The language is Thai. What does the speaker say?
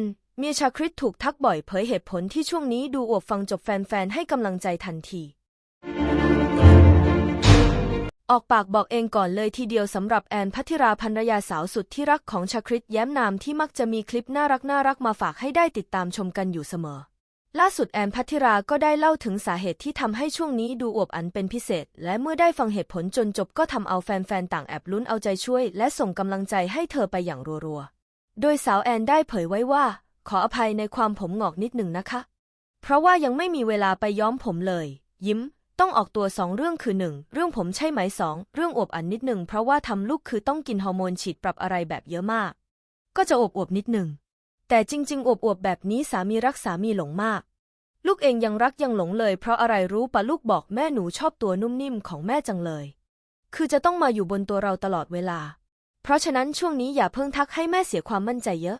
น เมียชาคริตถูกทักบ่อยเผยเหตุผลที่ช่วงนี้ดูอวบฟังจบแฟนๆ ให้กำลังใจทันที ออกปากบอกเองก่อนเลยทีเดียวสำหรับแอนพัทธิราภรรยาสาวสุดที่รักของชาคริตแย้มนามที่มักจะมีคลิปน่ารักน่ารักมาฝากให้ได้ติดตามชมกันอยู่เสมอล่าสุดแอนพัทธิราก็ได้เล่าถึงสาเหตุที่ทำให้ช่วงนี้ดูอวบอันเป็นพิเศษ และเมื่อได้ฟังเหตุผลจนจบก็ทำเอาแฟนๆ ต่างแอบลุ้นเอาใจช่วย และส่งกำลังใจให้เธอไปอย่างรัวๆ โดยสาวแอนได้เผยไว้ว่า ขออภัยในความผมหงอกนิดหนึ่งนะคะ เพราะว่ายังไม่มีเวลาไปย้อมผมเลย ยิ้ม ต้องออกตัวสองเรื่องคือหนึ่งเรื่องผมใช่ไหมสองเรื่องอวบอันนิดหนึ่งเพราะว่าทำลูกคือต้องกินฮอร์โมนฉีดปรับอะไรแบบเยอะมาก ก็จะอวบอวบนิดหนึ่งแต่จริง ๆ อวบอวบแบบนี้สามีรักสามีหลงมาก ลูกเองยังรักยังหลงเลย เพราะอะไรรู้ปะลูกบอกแม่หนูชอบตัวนุ่มนิ่มของแม่จังเลย คือจะต้องมาอยู่บนตัวเราตลอดเวลา เพราะฉะนั้นช่วงนี้อย่าเพิ่งทักให้แม่เสียความมั่นใจเยอะ